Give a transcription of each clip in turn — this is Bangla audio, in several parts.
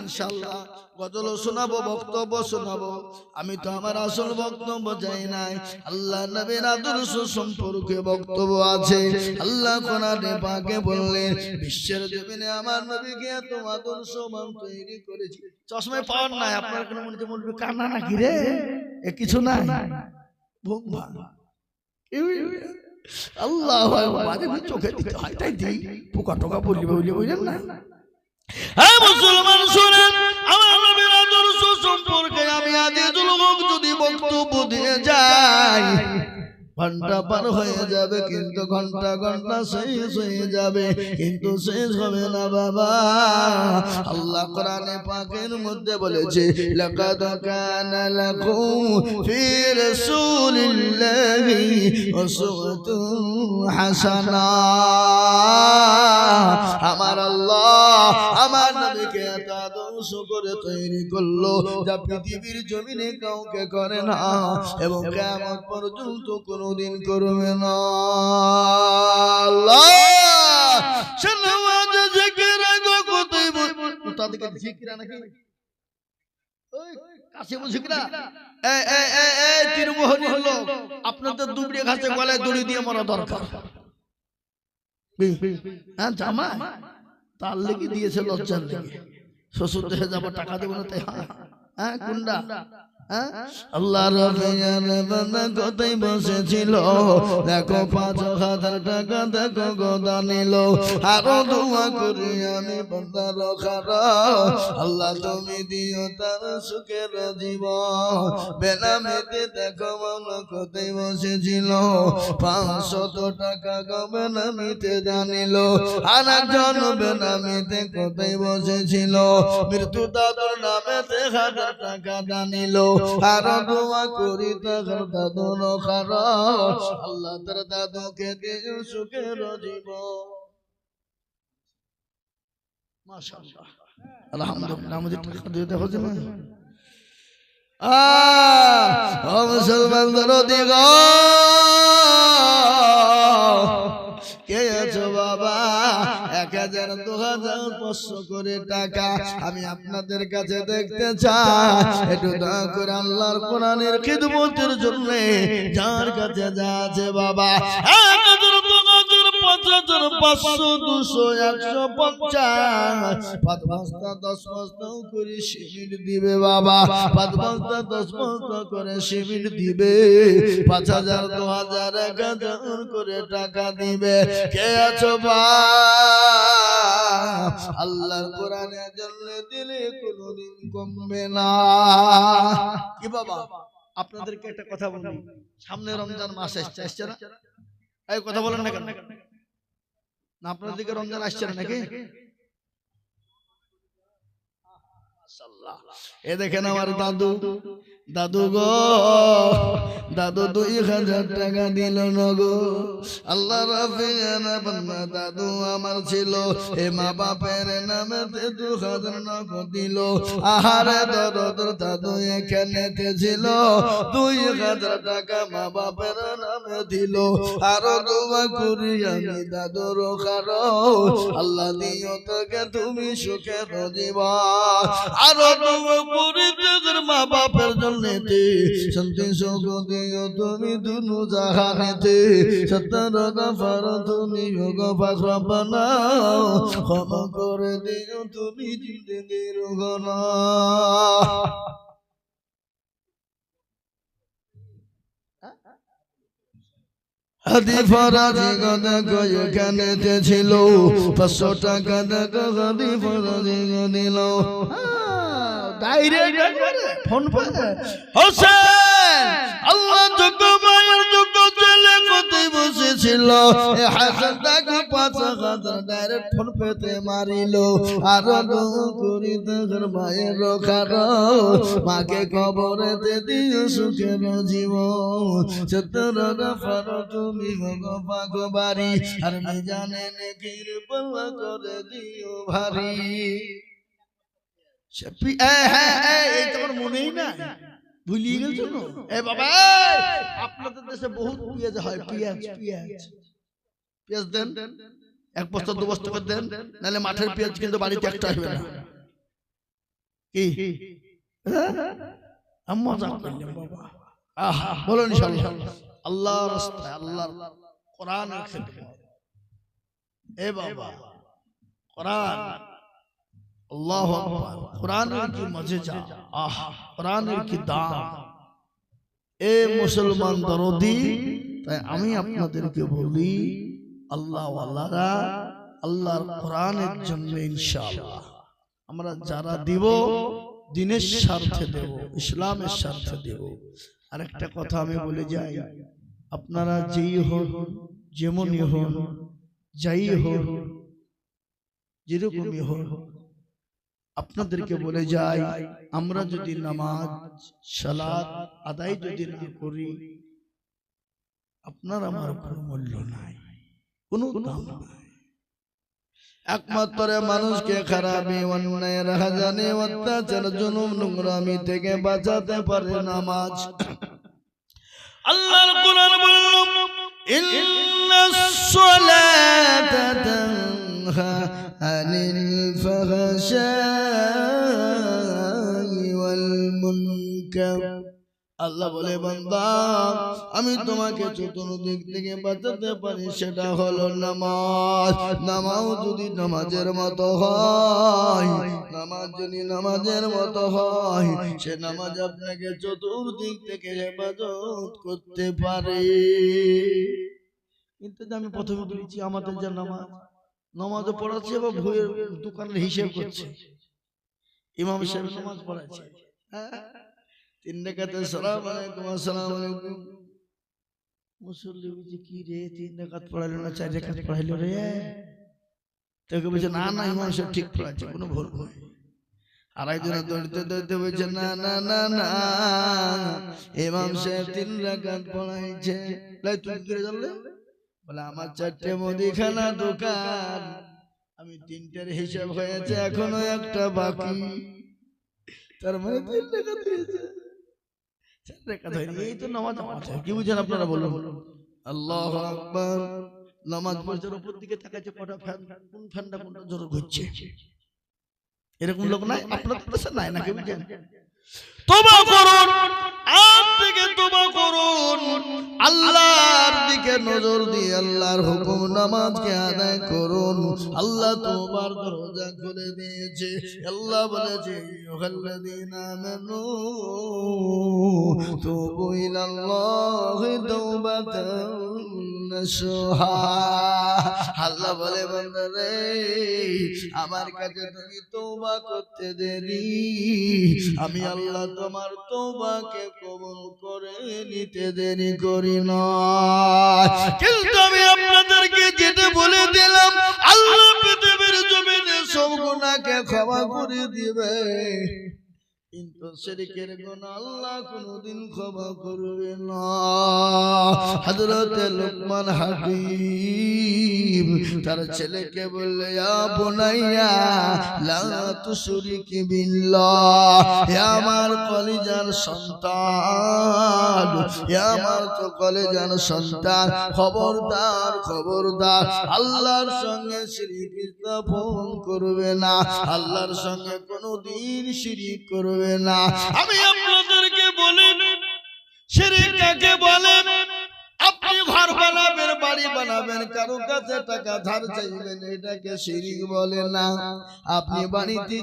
ইনশাল্লাহ গজল শোনাবো বক্তব্য শোনাবো। আমি তো আমার আসল বক্তব্য চাই নাই। আল্লাহ নবীর আদর্শ সম্পর্কে বক্তব্য আছে। আল্লাহ কোরআনে পাকে বললেন বিশ্বের জমিনে আমার নবীকে এত আদর্শমান তৈরি করেছি। চশমায় পাওয়ার নাই আপনার কোনো মনে বলবে কান্না নাকি রে? এ কিছু নাই। ভুক ভাঙ। আল্লাহ চোখে দিতে হয় তাই দিই। পোকা টোকা বললি বললি বুঝলেন না। হ্যাঁ মুসলমান শুনেন আমার নবীর আদর্শ সম্পর্কে আমি আজিজুল হক যদি বক্তব্য দিয়ে যাই ঘণ্টা পার হয়ে যাবে কিন্তু ঘণ্টা ঘণ্টা শেষ হয়ে যাবে কিন্তু শেষ হবে না বাবা। আল্লাহ কোরআনে পাকের মধ্যে বলেছে লাকাদ কানা লাকুম ফি রাসূলিল্লাহি উসওয়াতুন হাসানা। আমার আল্লাহ আমার নবীকে এত আদর্শ করে তৈরি করল যা পৃথিবীর জমিনে কাউকে করে না এবং কেমন পর্যন্ত কোনোদিন করবে না। হ্যাঁ জামা তার লেগে দিয়েছে লজ্জার শ্বশুর দেশে যাব টাকা দেবো না তাই হ্যাঁ, হ্যাঁ কুন্ডা। আল্লাহ কোথায় বসেছিল। দেখো পাঁচ হাজার টাকা, দেখো গোদা নিল। আরও করি আমি আল্লাহ তুমি দিও তার সুখের জীবন। বেনামেতে দেখো মামলা কোথায় বসেছিল। পাঁচশত টাকা গো বেনামিতে জানিল। আর একজন বেনামিতে কোথায় বসেছিল। মৃত্যু দাদুর হাজার টাকা জানিল। আর দোয়া করি তাহার দাদুর খারাপ আল্লাহ তার দাদুকে দিও সুখের জীবন মাশাআল্লাহ। দিয়ে কে আছো বাবা? পাঁচশো করে টাকা আমি আপনাদের কাছে দেখতে চাই। একটু জন্য যার কাছে যা আছে বাবা। একশো পঞ্চাশ পাঁচ বস্তা দশ করে দিবে বাবা দশ করে দিবে পাঁচ হাজার দু হাজার এক করে টাকা দিবে বা কোরআনের জন্য দিলে কোনোদিন কমবে না কি বাবা আপনাদেরকে একটা কথা বলি সামনে রমজান মাস আসছে আসছে না এই কথা বলেন না কেন না আপনার দিকে রমজান আসছে না নাকি। এ দেখেন আমার দাদু। দাদু গো দাদু দুই হাজার টাকা দিল নগো। আল্লাহ বান্দা দাদু আমার ছিল। এ মা বাপের নামে দু হাজার নগদ দিল। আহারে দরদ দাদু এখানে ছিল। দুই হাজার টাকা মা বাপের নামে দিল। আরও দোয়া করি আমি দাদুর কারও। আল্লাহ দিও তোকে তুমি সুখে জীবন আরও দোয়া করি মা বাপের জন্য শান্তি সুখ তুমি দুনু জাহানেতে, সত্তর গফর তুমি গফর রব্বানা ক্ষমা করে দিও তুমি ফরাজি দেখো এখানে ছিল, পাঁচশো টাকা ফরাজি ডাইরেক্ট ফোন হোসেন! আল্লাহ যোগ্য মায়ের যোগ্য ছেলে কোথায় বসেছিল হাসান টাকা পাঁচ হাজার ডাইরেক্ট ফোন পেতে মারিল। আর করি তোর মায়ের রোখার মাকে কবরেতে দিও সুখের জীবন। সত্তর তুমি গো বাগবাড়ি আর জানে নেকির পাল্লা করে দিও ভারী। এই তোমার মনেই না ভুলিয়ে? এ বাবা আপনাদের দেশে বহুত পেঁয়াজ হয় পেঁয়াজ পেঁয়াজ পেঁয়াজ। দেন। এক বস্তা দু বস্তা করে দেন। নাহলে মাঠের পেঁয়াজ কিন্তু বাড়িতে একটা আসবে না। কি? হ্যাঁ? আমি মজা করলাম বাবা। আহা বলুন ইনশাআল্লাহ আল্লাহ রাস্তায় আল্লাহর কোরআনের এ বাবা। কোরআন। আল্লাহ কোরআনের কি মজে যা আহ, কোরআনের কি দাম? এ মুসলমান দরদি, তাই আমি আপনাদেরকে বলি আল্লাহ আল্লাহরা আল্লাহর কোরআনের জন্য ইনশাআল্লাহ। আমরা যারা দিব, দিনের স্বার্থে দেব, ইসলামের স্বার্থে দেব। আরেকটা কথা আমি বলে যাই, আপনারা যেই হন, যেমনই হন, যাই হন, যেরকমই হন আপনাদেরকে বলে যাই আমরা যদি নামাজ সালাদ আদায় যদি না করি আপনার আমার কোনো মূল্য নাই কোনো দাম নাই। একমাত্র মানুষকে খারাপি অন্যায়ের হাজানে অত্যাচার জুলুম নোংরামি থেকে বাঁচাতে পারে নামাজ। আল্লাহর কোরআন বলল ইন্নাস সালাতা তানহা ফাহশাই ওয়াল মুনকার আল্লাহ বলে বান্দা আমি তোমাকে চতুর্দিক থেকে বাঁচাতে পারি সেটা হলো নামাজ। নামাজ। যদি নামাজের মতো হয় নামাজ যদি নামাজের মতো হয় সে নামাজ আপনাকে চতুর্দিক থেকে হেফাজত করতে পারে। কিন্তু আমি প্রথমে বলেছি আমাদের যে নামাজ নামাজও পড়াচ্ছে বা ভুয়ের দোকানের হিসেব করছে। ইমাম সাহেব নামাজ পড়াচ্ছে। হ্যাঁ তিন রেখাতে সালাম আলাইকুম আসসালাম আলাইকুম। মুসল্লি বলছে কি রে তিন রেখাত পড়াইলো না চার রেখাত পড়াইলো রে? তোকে বলছে না না ইমাম সাহেব ঠিক পড়াচ্ছে কোনো ভুল ভুল আর একজন দৌড়তে দৌড়তে বলছে না না না না ইমাম সাহেব তিন রেখাত পড়াইছে। তুই করে জানলে? বলে আমার চারটে মুদিখানা দোকান। আমি তিনটার হিসাব হয়েছে এখনও একটা বাকি। তার মানে তিন রেখাত হয়েছে। চার রেখাত হয়নি এই তো নামাজ আমার কি বুঝেন আপনারা বলুন? আল্লাহ আকবার। নামাজ পড়ছে উপর দিকে তাকাচ্ছে কটা ফ্যান। কোন ফ্যানটা কোনটা জোর ঘুরছে? এরকম লোক নাই? আপনার কাছে নাই নাকি বুঝেন তোবা করুন। আজ থেকে তোবা করুন। আল্লাহর দিকে নজর দিয়ে আল্লাহর হুকুম নামাজকে আদায় করুন। আল্লাহ তোমার দরজা খুলে দিয়েছে। আল্লাহ বলেছে ইউহাল্লাযীনা আমানু, তুবু ইলাল্লাহি আল্লাহ বলে, বান্দারে, আমার কাছে তুমি তওবা করতে দেরি। আমি আল্লাহ তোমার তওবাকে কবুল করে নিতে দেরি করি না। কিন্তু আমি আপনাদেরকে যেটা বলে দিলাম, আল্লাহ পৃথিবীর জমিনে সব গুণাকে ক্ষমা করে দিবে। কিন্তু শিরকের গুনাহ আল্লাহ কোনদিন ক্ষমা করবে না। হযরত লুকমান হাকিম তার ছেলেকে বললে ইয়া বুনাইয়া লা তুশরিকি বিল্লাহ হে আমার কলিজার সন্তান হে আমার তো কলিজার সন্তান খবরদার খবরদার আল্লাহর সঙ্গে শিরিক স্থাপন করবে না আল্লাহর সঙ্গে কোনোদিন শিরিক করবে না। আমি আপনাদেরকে বলে সেরে কাকে বলেন আপনি ঘর বানাবেন বাড়ি কারও কাছে টাকা ধার চাইবেন এটাকে শিরিক বলে না। আপনি বাড়িতে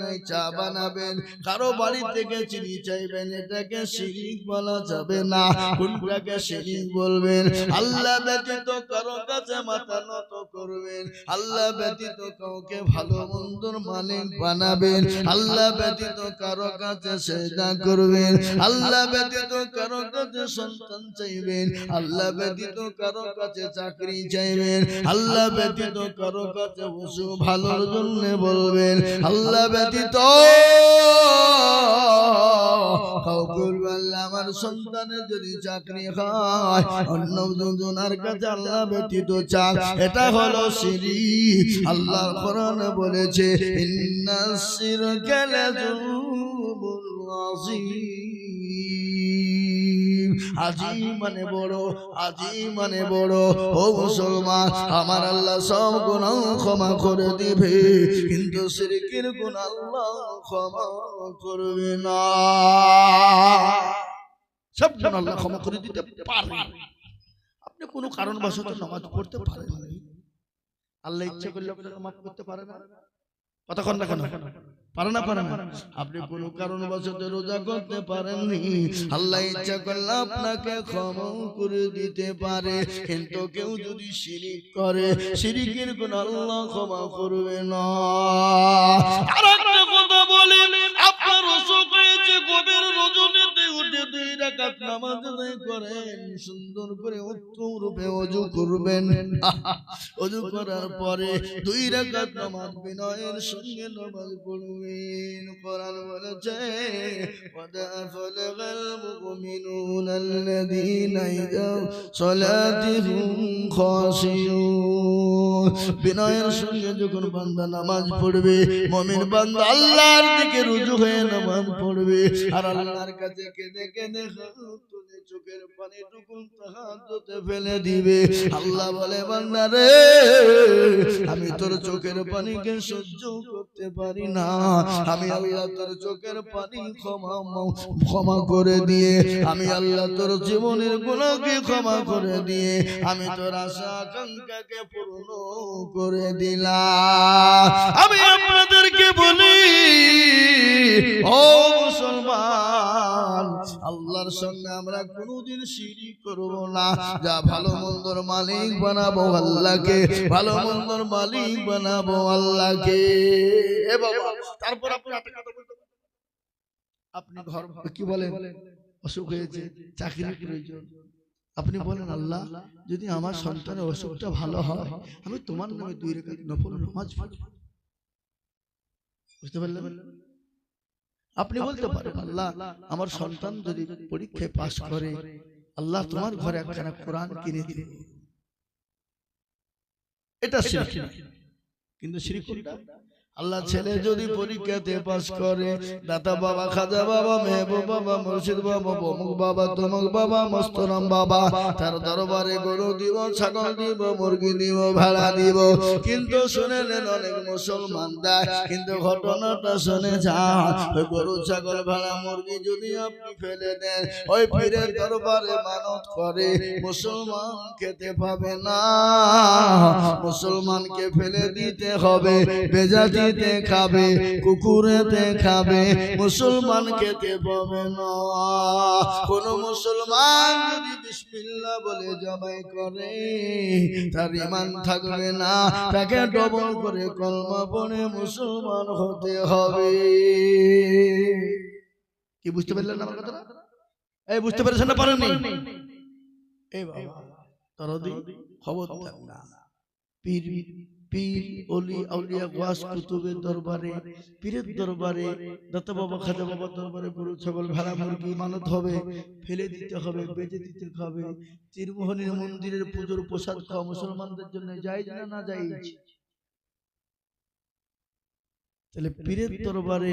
নাই, চা বানাবেন, কারও বাড়ি থেকে চিনি চাইবেন, এটাকে শিরিক বলা যাবে না। কোনটাকে শিরিক বলবেন? আল্লাহ ব্যতীত কারও কাছে মাথা নত করবেন। আল্লাহ ব্যতীত কাউকে ভালো মন্দর মালিক বানাবেন। আল্লাহ ব্যতীত কারও কাছে সেজদা করবেন। আল্লাহ ব্যতীত কারও কাছে সন্তান চাইবেন। আল্লাহ ব্যতীত কারও কাছে চাকরি চাইবেন আল্লাহ ব্যতীত কারও কাছে বসু ভালোর জন্য বলবেন, আল্লাহ ব্যতীত আমার সন্তানের যদি চাকরি হয়, অন্য কাছে আল্লাহ ব্যতীত চাক, এটা হলো সিরি আল্লাহ কোরআন বলেছে শিরকা লাযুলমুন আযীম। আজি মানে বড় আজি মানে বড় ও মুসলমান আমার আল্লাহ সব গুণ ক্ষমা করে দিবে। কিন্তু শিরকের গুণ আল্লাহ ক্ষমা করবে না। সব গুনাহ আল্লাহ ক্ষমা করে দিতে পারে। আপনি কোনো কারণবশত নামাজ পড়তে পারেন আল্লাহ ইচ্ছা করলে আপনাকে মাফ করতে পারে না কতক্ষণ না কেন পারে না পারে না আপনি কোন কারণবশত রোজা করতে পারেননি। আল্লাহ ইচ্ছা করলে আপনাকে ক্ষমা করে দিতে পারে। কিন্তু কেউ যদি শিরিক করে শিরিকের কোন আল্লাহ ক্ষমা করবে না। আর একটা কথা বলি রাকাত নামাজ আদায় করেন সুন্দর করে উত্তম রূপে করবেন। করার পরে দুই রাকাত নামাজ বিনয়ের সঙ্গে নামাজ পড়বেন। কোরআন বলেছে ওয়াদা ফালাগাল মুমিনুন আল্লাযীনা ইযা সালাতিহুম খাশিয়ুন বিনয়ের সঙ্গে যখন বান্দা নামাজ পড়বে, মমিন বান্দা আল্লাহর দিকে রুজু হয়ে নামাজ পড়বে। আর আল্লাহর কাছে কেঁদে কেঁদে চোখের পানি টুকুন তাহাজ্জুদে ফেলে দিবে। আল্লাহ বলে বান্দা রে আমি তোর চোখের পানিকে সহ্য করতে পারি না? আমি আল্লাহ তোর চোখের পানি ক্ষমা ক্ষমা করে দিয়ে আমি আল্লাহ তোর জীবনের গুণাকে ক্ষমা করে দিয়ে আমি তোর আশা আকাঙ্ক্ষাকে পূর্ণ করে দিলাম। আমি আপনাদেরকে বলি ও মুসলমান আল্লাহর সঙ্গে আমরা কোনোদিন করব না। যা ভালো মন্দর মালিক বানাবো আল্লাহকে। ভালো মন্দর মালিক বানাবো আল্লাহকে। এ বাবা তারপর আপনি একটা কথা বলতে আপনি ঘর কি বলেন? অসুখ হয়েছে চাকরির প্রয়োজন। আপনি বলেন আল্লাহ যদি আমার সন্তানের অসুখটা ভালো হয় আমি তোমার নামে দুই রেখা নফল নামাজ। বুঝতে পারলেন? আপনি বলতে পারেন আল্লাহ আমার সন্তান যদি পরীক্ষায় পাশ করে আল্লাহ তোমার ঘরে একখানা কোরআন কিনে দিবে। এটা শিরক। কিন্তু শিরক? আল্লাহ ছেলে যদি পরীক্ষাতে পাশ করে দাতা বাবা খাজা বাবা মেহবুব বাবা মুর্শিদ বাবা বমুক বাবা তমুক বাবা মস্তরম বাবা তার দরবারে গরু দিব ছাগল দিব মুরগি দিব ভাড়া দিব কিন্তু শুনে নেন অনেক মুসলমান দেয় কিন্তু ঘটনাটা শুনে যান ওই গরু ছাগল ভাড়া মুরগি যদি আপনি ফেলে দেন ওই পীরের দরবারে মানত করে মুসলমান খেতে পাবে না মুসলমানকে ফেলে দিতে হবে বেজাতিতে খাবে, কুকুরেতে খাবে মুসলমান খেতে পাবে না? কোন মুসলমান যদি বিসমিল্লাহ বলে জবাই করে, তার ইমান থাকবে না। তাকে ডবল করে কলমা পড়ে মুসলমান হতে হবে। কি বুঝতে পারলেন আমার কথা এই বুঝতে পেরেছেন না পারেননি? এই বাবা তরদি খবর না। পীর পীর অলি আউলিয়া গাছ কুতুবের দরবারে পীরের দরবারে দত্ত বাবা খাজা বাবার দরবারে গরু ছাগল ভেড়া মুরগি মানত হবে ফেলে দিতে হবে বেঁচে দিতে হবে। চিরমোহনীর মন্দিরের পুজোর প্রসাদ খাওয়া মুসলমানদের জন্য জায়েজ না না জায়েজ তাহলে পীরের দরবারে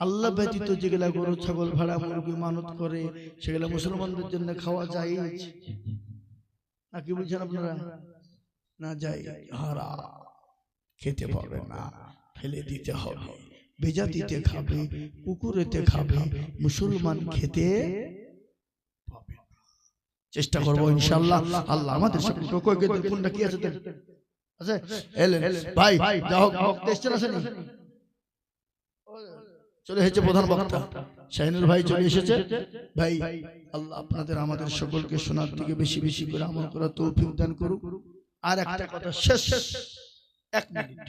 আল্লাহ ব্যতীত যেগুলা গরু ছাগল ভেড়া মুরগি মানত করে সেগুলা মুসলমানদের জন্য খাওয়া যায় না কি বলছেন আপনারা? না যাই হারা খেতে পাবে না। ফেলে দিতে হবে। বেজা দিতে খাবে কুকুরেতে খাবে। মুসলমান খেতে পাবে চেষ্টা করব ইনশাল্লাহ। আল্লাহ আমাদের কোনটা কি আছে দেন? আছে। এলেন। ভাই যা হোক বক্তা এসছেন আসেনি? চলে এসেছে প্রধান বক্তা। শাহিনুর ভাই চলে এসেছে। ভাই আল্লাহ আপনাদের আমাদের সকলকে শোনার থেকে বেশি বেশি করে আমল করার তৌফিক দান করুক। আর একটা কথা শেষ। শেষ। এক মিনিট।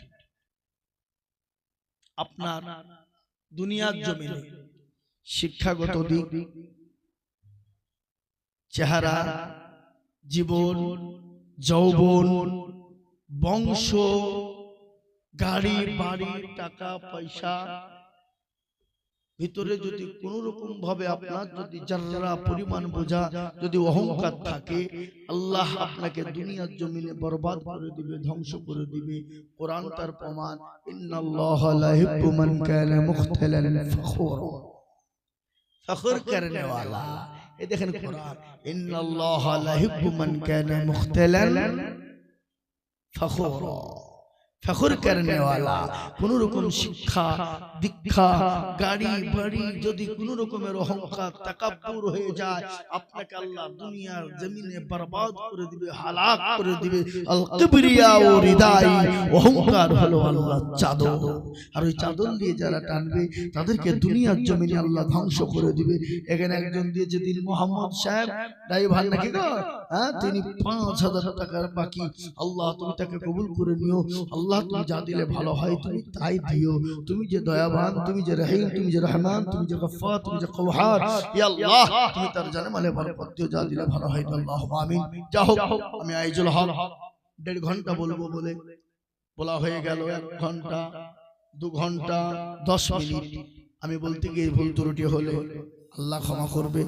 আপনার দুনিয়ার জমিনে শিক্ষাগত দিক চেহারা জীবন যৌবন বংশ গাড়ি বাড়ি টাকা পয়সা ভিতরে যদি কোন রকম ভাবে আপনার যদি যারা পরিমাণ বোঝা যদি অহংকার থাকে আল্লাহ আপনাকে দুনিয়ার জমিনে বরবাদ করে দিবে ধ্বংস করে দিবে। কোরআন তার প্রমাণ ইন্নাল্লাহ লা ইউহিব্বু মান কানা মুখতালান ফখুরা। ফখর। করনে वाला এই দেখেন কোরআন ইন্নাল্লাহ লা ইউহিব্বু মান কানা মুখতালান ফখুরা। ফখর করনে वाला কোন রকম শিক্ষা দীক্ষা গাড়ি বাড়ি যদি কোন রকমের অহংকার তাকাব্বুর হয়ে যায় আপনাকে আল্লাহ দুনিয়ার জমিনে বরবাদ করে দিবে হালাক করে দিবে আল কিবরিয়া ও রিদাই অহংকার হলো আল্লাহ চাদর। আর ওই চাদর দিয়ে যারা টানবে তাদেরকে দুনিয়ার জমিনে আল্লাহ ধ্বংস করে দিবে। এখানে একজন দিয়েছে দিন মোহাম্মদ সাহেব ড্রাইভার নাকি গো? হ্যাঁ তিনি পাঁচ হাজার টাকার বাকি। আল্লাহ তুমি তাকে কবুল করে নিও আল্লাহ তুমি যা দিলে ভালো হয় তুমি তাই দিও। তুমি যে দয়াবান তুমি যে রহিম তুমি যে রহমান তুমি যে গফফার তুমি যে কওহার ইয়া আল্লাহ তুমি তার জানে মালে বরকত দিও যা দিলে ভালো হয় আল্লাহ আমিন। যা হোক আমি আইজুল হক দেড় ঘণ্টা বলব বলে। বলা। হয়ে গেল এক ঘণ্টা দু ঘণ্টা দশ মিনিট। আমি বলতে গিয়ে ভুল ত্রুটি হলে আল্লাহ ক্ষমা করবে।